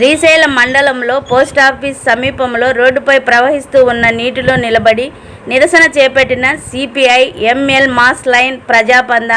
శ్రీశైలం మండలంలో పోస్టాఫీస్ సమీపంలో రోడ్డుపై ప్రవహిస్తూ ఉన్న నీటిలో నిలబడి నిరసన చేపట్టిన సిపిఐ ఎంఎల్ మాస్ లైన్ ప్రజాపంద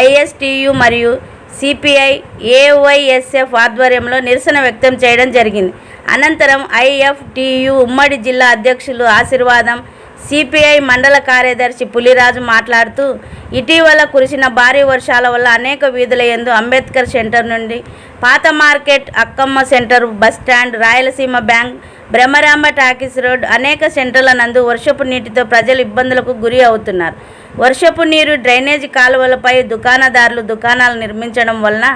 ఐఎస్టియు మరియు సిపిఐ ఏవైఎస్ఎఫ్ ఆధ్వర్యంలో నిరసన వ్యక్తం చేయడం జరిగింది. అనంతరం ఐఎఫ్టియు ఉమ్మడి జిల్లా అధ్యక్షులు ఆశీర్వాదం సిపిఐ మండల కార్యదర్శి పులిరాజు మాట్లాడుతూ ఇటీవల కురిసిన భారీ వర్షాల వల్ల అనేక వీధుల ఎందు అంబేద్కర్ సెంటర్ నుండి పాత market Akkamma center bus stand Rayalaseema bank Brahmaramba talkies road అనేక సెంటర్ల నందు వర్షపు నీటితో ప్రజలు ఇబ్బందులకు గురి అవుతున్నారు. వర్షపు నీరు డ్రైనేజీ కాలువలపై దుకాణదారులు దుకాణాలు నిర్మించడం వలన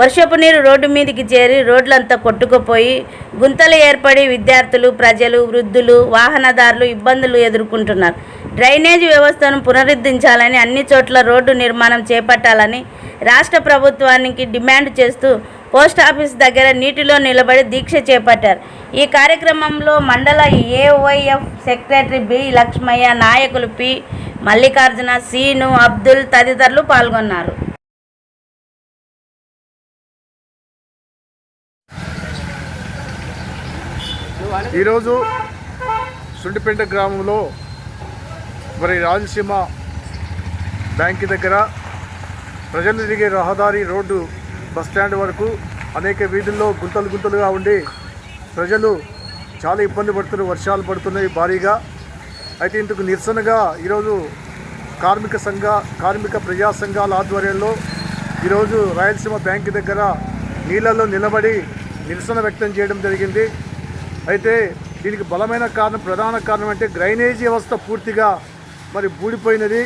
వర్షపు నీరు రోడ్డు మీదకి చేరి రోడ్లంతా కొట్టుకుపోయి గుంతలు ఏర్పడి విద్యార్థులు ప్రజలు వృద్ధులు వాహనదారులు ఇబ్బందులు ఎదుర్కొంటున్నారు. డ్రైనేజీ వ్యవస్థను పునరుద్ధరించాలని అన్ని చోట్ల రోడ్డు నిర్మాణం చేపట్టాలని రాష్ట్ర ప్రభుత్వానికి డిమాండ్ చేస్తూ పోస్ట్ ఆఫీస్ దగ్గర నీటిలో నిలబడి దీక్ష చేపట్టారు. ఈ కార్యక్రమంలో మండల ఏవైఎఫ్ సెక్రటరీ బి లక్ష్మయ్య నాయకులు పి మల్లికార్జున సీను అబ్దుల్ తదితరులు పాల్గొన్నారు. ఈరోజు సుండిపేట గ్రామంలో మరి రాయలసీమ బ్యాంక్ దగ్గర ప్రజలు తిరిగే రహదారి రోడ్డు బస్టాండ్ వరకు అనేక వీధుల్లో గుంతలు గుంతలుగా ఉండి ప్రజలు చాలా ఇబ్బంది పడుతున్నారు వర్షాలు పడుతున్నాయి భారీగా. అయితే ఇందుకు నిరసనగా ఈరోజు కార్మిక సంఘ కార్మిక ప్రజా సంఘాల ఆధ్వర్యంలో ఈరోజు రాయలసీమ బ్యాంక్ దగ్గర నీళ్ళల్లో నిలబడి నిరసన వ్యక్తం చేయడం జరిగింది. అయితే దీనికి బలమైన కారణం ప్రధాన కారణం అంటే డ్రైనేజీ వ్యవస్థ పూర్తిగా మరి బూడిపోయినది.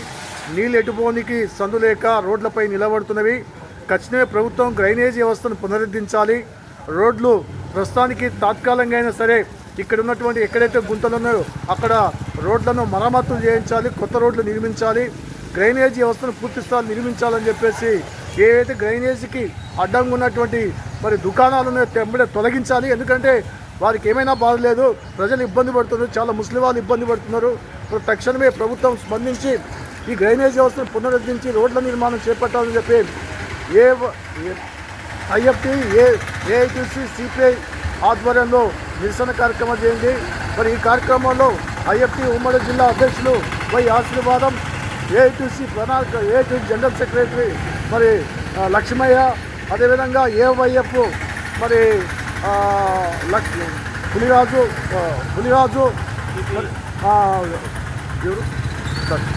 నీళ్ళు ఎటుపోనికి సందు లేక రోడ్లపై నిలబడుతున్నవి. ఖచ్చితంగా ప్రభుత్వం డ్రైనేజీ వ్యవస్థను పునరుద్ధరించాలి. రోడ్లు ప్రస్తుతానికి తాత్కాలికంగా అయినా సరే ఇక్కడ ఉన్నటువంటి ఎక్కడైతే గుంతలు ఉన్నాయో అక్కడ రోడ్లను మరమ్మతులు చేయించాలి కొత్త రోడ్లు నిర్మించాలి డ్రైనేజీ వ్యవస్థను పూర్తి స్థాయి నిర్మించాలని చెప్పేసి ఏవైతే డ్రైనేజీకి అడ్డంగా ఉన్నటువంటి మరి దుకాణాలు ఉన్నాయో తెంబడే తొలగించాలి. ఎందుకంటే వారికి ఏమైనా బాధ లేదు ప్రజలు ఇబ్బంది పడుతున్నారు చాలా ముస్లిం వాళ్ళు ఇబ్బంది పడుతున్నారు. తక్షణమే ప్రభుత్వం స్పందించి ఈ డ్రైనేజ్ వ్యవస్థను పునరుద్ధరించి రోడ్ల నిర్మాణం చేపట్టాలని చెప్పి A IFT A AITC CPI ఆధ్వర్యంలో నిరసన కార్యక్రమం చేయండి మరి ఈ కార్యక్రమంలో ఐఎఫ్టి ఉమ్మడి జిల్లా అధ్యక్షులు వై ఆశీర్వాదం ఏఐటీసీ ప్రణాళిక ఏఐటీసీ జనరల్ సెక్రటరీ మరి లక్ష్మయ్య అదేవిధంగా ఏవైఎఫ్ మరి ఆ, పులిరాజు పులిరాజు మరి, ఆ, ఎవరు? పార్టీ?